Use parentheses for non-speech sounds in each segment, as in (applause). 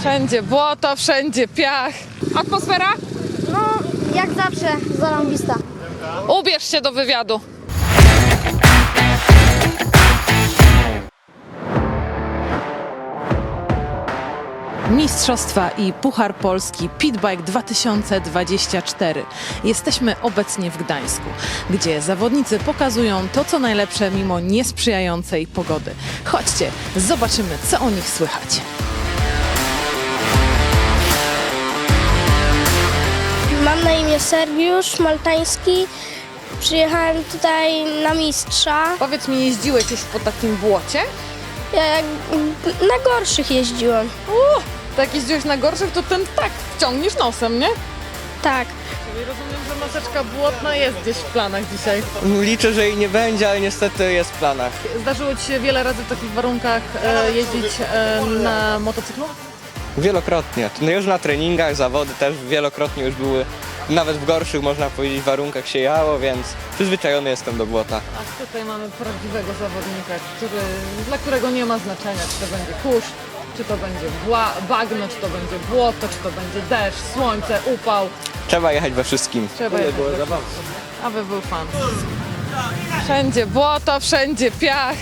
Wszędzie błoto, wszędzie piach. Atmosfera? No, jak zawsze, zarąbista. Ubierz się do wywiadu. Mistrzostwa i Puchar Polski Pitbike 2024. Jesteśmy obecnie w Gdańsku, gdzie zawodnicy pokazują to, co najlepsze mimo niesprzyjającej pogody. Chodźcie, zobaczymy, co o nich słychać. Mam na imię Sergiusz Maltański. Przyjechałem tutaj na mistrza. Powiedz mi, jeździłeś gdzieś po takim błocie? Ja na gorszych jeździłem. Uuu, tak jeździłeś na gorszych, to ten tak wciągniesz nosem, nie? Tak. Czyli rozumiem, że maseczka błotna jest gdzieś w planach dzisiaj. Liczę, że jej nie będzie, ale niestety jest w planach. Zdarzyło Ci się wiele razy w takich warunkach e, jeździć e, na motocyklu? Wielokrotnie. No już na treningach, zawody też wielokrotnie już były. Nawet w gorszych, można powiedzieć, warunkach się jechało, więc przyzwyczajony jestem do błota. A tutaj mamy prawdziwego zawodnika, który, dla którego nie ma znaczenia, czy to będzie kurz, czy to będzie bła, bagno, czy to będzie błoto, czy to będzie deszcz, słońce, upał. Trzeba jechać we wszystkim. Trzeba jechać. Aby był fan. Wszędzie błoto, wszędzie piach.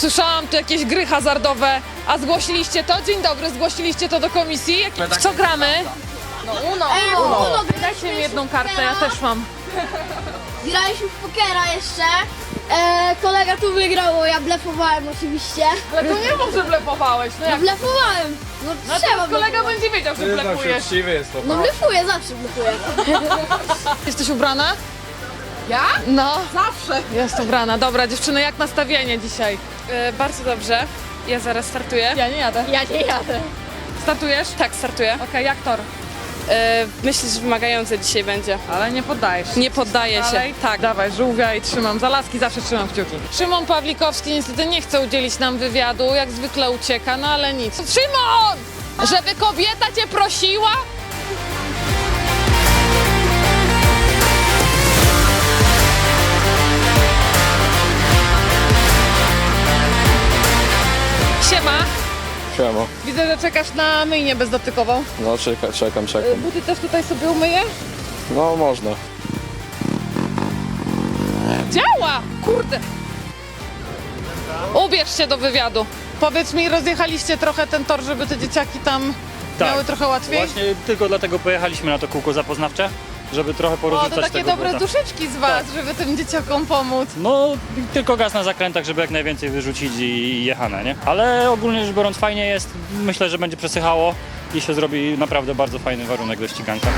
Usłyszałam tu jakieś gry hazardowe. A zgłosiliście to? Dzień dobry, zgłosiliście to do komisji? Jak- W co gramy? No Uno. Uno. Dajcie mi jedną kartę, ja też mam. Graliśmy w pokera jeszcze. E, kolega tu wygrał, ja blefowałem oczywiście. Ale to nie mów, że blepowałeś. No No jak blefowałem. No, no trzeba to kolega blefować. będzie wiedział, że blepujesz. No blefuję, zawsze blefuję. (laughs) Jesteś ubrana? Ja? No. Zawsze. Jest ubrana. Dobra, dziewczyny, jak nastawienie dzisiaj? E, bardzo dobrze. Ja zaraz startuję. Ja nie jadę. Ja nie jadę. Startujesz? Tak, startuję. Okej, jak tor? E, myślę, że wymagające dzisiaj będzie. Ale nie poddajesz się. Nie poddaję się. Dalej? Tak. Dawaj, żółwia i trzymam. Za laski zawsze trzymam kciuki. Szymon Pawlikowski niestety nie chce udzielić nam wywiadu, jak zwykle ucieka, no ale nic. Szymon! Żeby kobieta cię prosiła? Siema. widzę, że czekasz na myjnię bezdotykową. No czekam, czekam, Y, czekam. Buty też tutaj sobie umyję? No można. Działa! Kurde! Ubierz się do wywiadu. Powiedz mi, rozjechaliście trochę ten tor, żeby te dzieciaki tam Tak. miały trochę łatwiej? Właśnie tylko dlatego pojechaliśmy na to kółko zapoznawcze, żeby trochę O, porozrzucać to takie tego dobre błota. duszyczki z was, żeby tym dzieciakom pomóc. No, tylko gaz na zakrętach, żeby jak najwięcej wyrzucić i jechane, nie? Ale ogólnie rzecz biorąc fajnie jest, myślę, że będzie przesychało i się zrobi naprawdę bardzo fajny warunek do ściganka.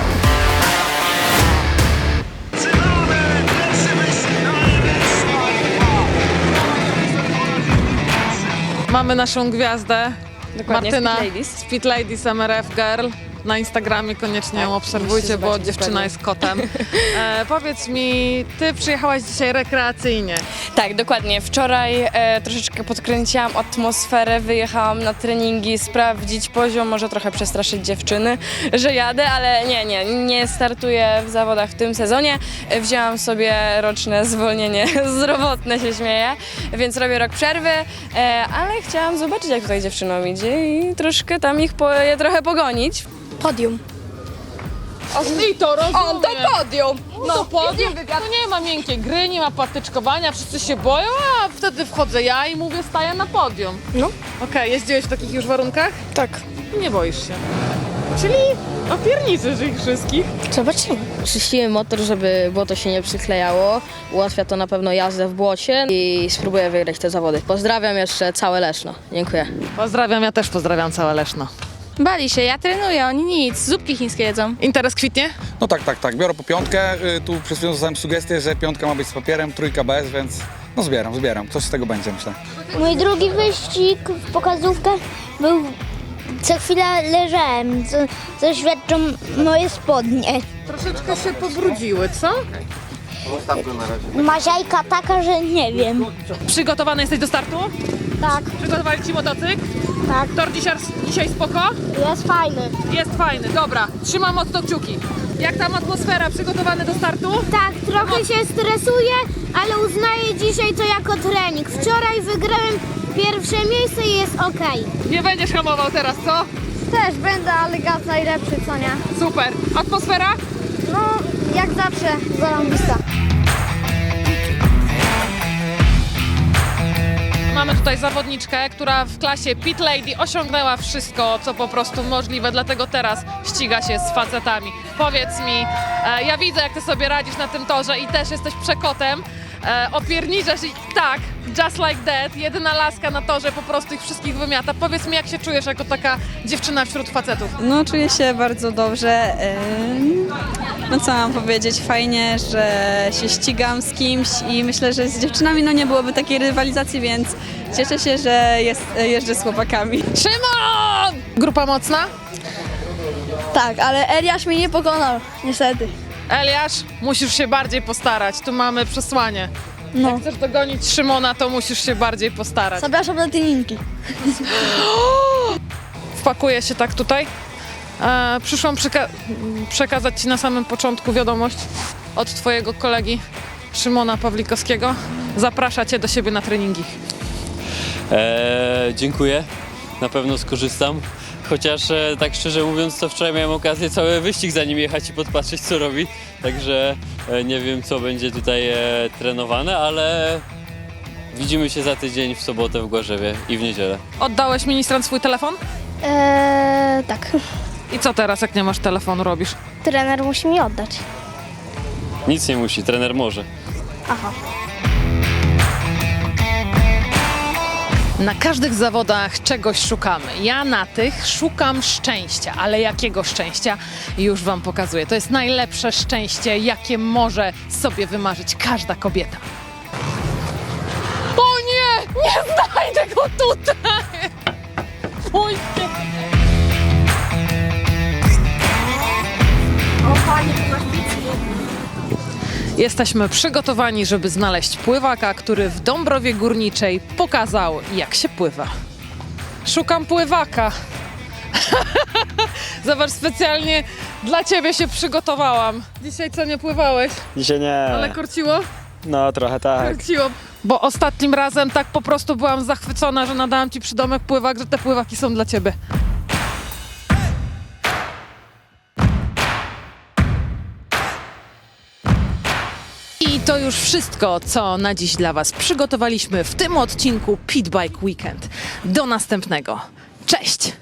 Mamy naszą gwiazdę, Dokładnie, Martyna Speed Ladies. Speed Ladies MRF Girl. Na Instagramie koniecznie ją obserwujcie, musicie bo dziewczyna jest kotem. (laughs) E, powiedz mi, ty przyjechałaś dzisiaj rekreacyjnie. Tak, dokładnie. Wczoraj e, troszeczkę podkręciłam atmosferę, wyjechałam na treningi, sprawdzić poziom, może trochę przestraszyć dziewczyny, że jadę, ale nie, nie, nie startuję w zawodach w tym sezonie. E, Wzięłam sobie roczne zwolnienie (laughs) zdrowotne, się śmieję, więc robię rok przerwy, e, ale chciałam zobaczyć, jak tutaj dziewczynom idzie i troszkę tam ich po, je trochę pogonić. Podium. I to rozumiem. On to podium! No podium, to nie ma miękkiej gry, nie ma patyczkowania, wszyscy się boją, a wtedy wchodzę ja i mówię staję na podium. No. Okej, jeździłeś w takich już warunkach? Tak. Nie boisz się. Czyli opierniczysz ich wszystkich. Zobaczymy. Czyściłem motor, żeby błoto się nie przyklejało. Ułatwia to na pewno jazdę w błocie i spróbuję wygrać te zawody. Pozdrawiam jeszcze całe Leszno. Dziękuję. Pozdrawiam, ja też pozdrawiam całe Leszno. Bali się, ja trenuję, oni nic, zupki chińskie jedzą. Interes kwitnie? No tak, tak, tak. Biorę po piątkę. Y, Tu przed chwilą dostałem sugestię, że piątka ma być z papierem, trójka bez, więc no zbieram, zbieram. Coś z tego będzie, myślę. Mój drugi wyścig w pokazówkę był... Co chwilę leżałem, co, co świadczą moje spodnie. Troszeczkę się pobrudziły, co? Maziajka taka, że nie wiem. Przygotowany jesteś do startu? Tak, Przygotowali ci motocykl? tak, Tor dzisiaj, dzisiaj spoko? jest fajny. Jest fajny, dobra. Trzymam mocno kciuki. Jak tam atmosfera? Przygotowany do startu? Tak, trochę się stresuję, ale uznaję dzisiaj to jako trening. Wczoraj wygrałem pierwsze miejsce i jest okej. Nie będziesz hamował teraz, co? Też będę, ale gaz najlepszy, co nie? Super. Atmosfera? No, jak zawsze, zarąbista. Tutaj zawodniczkę, która w klasie Pit Lady osiągnęła wszystko, co po prostu możliwe, dlatego teraz ściga się z facetami. Powiedz mi, e, ja widzę, jak ty sobie radzisz na tym torze i też jesteś przekotem. E, opierniczasz i tak, just like that, jedyna laska na torze po prostu ich wszystkich wymiata. Powiedz mi, jak się czujesz jako taka dziewczyna wśród facetów? No, czuję się bardzo dobrze. Ym, No co mam powiedzieć, fajnie, że się ścigam z kimś i myślę, że z dziewczynami no nie byłoby takiej rywalizacji, więc cieszę się, że jest, jeżdżę z chłopakami. Szymon! Grupa mocna? Tak, ale Eliasz mnie nie pokonał, niestety. Eliasz, musisz się bardziej postarać. Tu mamy przesłanie. No. Jak chcesz dogonić Szymona, to musisz się bardziej postarać. Zapraszam na treningi. (gasps) Wpakuję się tak tutaj. E, przyszłam przeka- przekazać Ci na samym początku wiadomość od Twojego kolegi Szymona Pawlikowskiego. Zaprasza Cię do siebie na treningi. Eee, dziękuję, na pewno skorzystam. Chociaż e, tak szczerze mówiąc, to wczoraj miałem okazję cały wyścig za nim jechać i podpatrzeć co robi. Także e, nie wiem co będzie tutaj e, trenowane, ale widzimy się za tydzień w sobotę w Gorzewie i w niedzielę. Oddałeś ministrant swój telefon? Eee, tak. I co teraz, jak nie masz telefonu, robisz? Trener musi mi oddać. Nic nie musi, trener może. Aha. Na każdych zawodach czegoś szukamy. Ja na tych szukam szczęścia, ale jakiego szczęścia? Już Wam pokazuję. To jest najlepsze szczęście, jakie może sobie wymarzyć każda kobieta. O nie! Nie znajdę go tutaj! Oj, nie. Jesteśmy przygotowani, żeby znaleźć pływaka, który w Dąbrowie Górniczej pokazał, jak się pływa. Szukam pływaka. (laughs) Zobacz, specjalnie dla ciebie się przygotowałam. Dzisiaj co, nie pływałeś? Dzisiaj nie. Ale korciło? No trochę tak. Korciło. Bo ostatnim razem tak po prostu byłam zachwycona, że nadałam ci przydomek pływak, że te pływaki są dla ciebie. To już wszystko, co na dziś dla Was przygotowaliśmy w tym odcinku Pitbike Weekend. Do następnego. Cześć!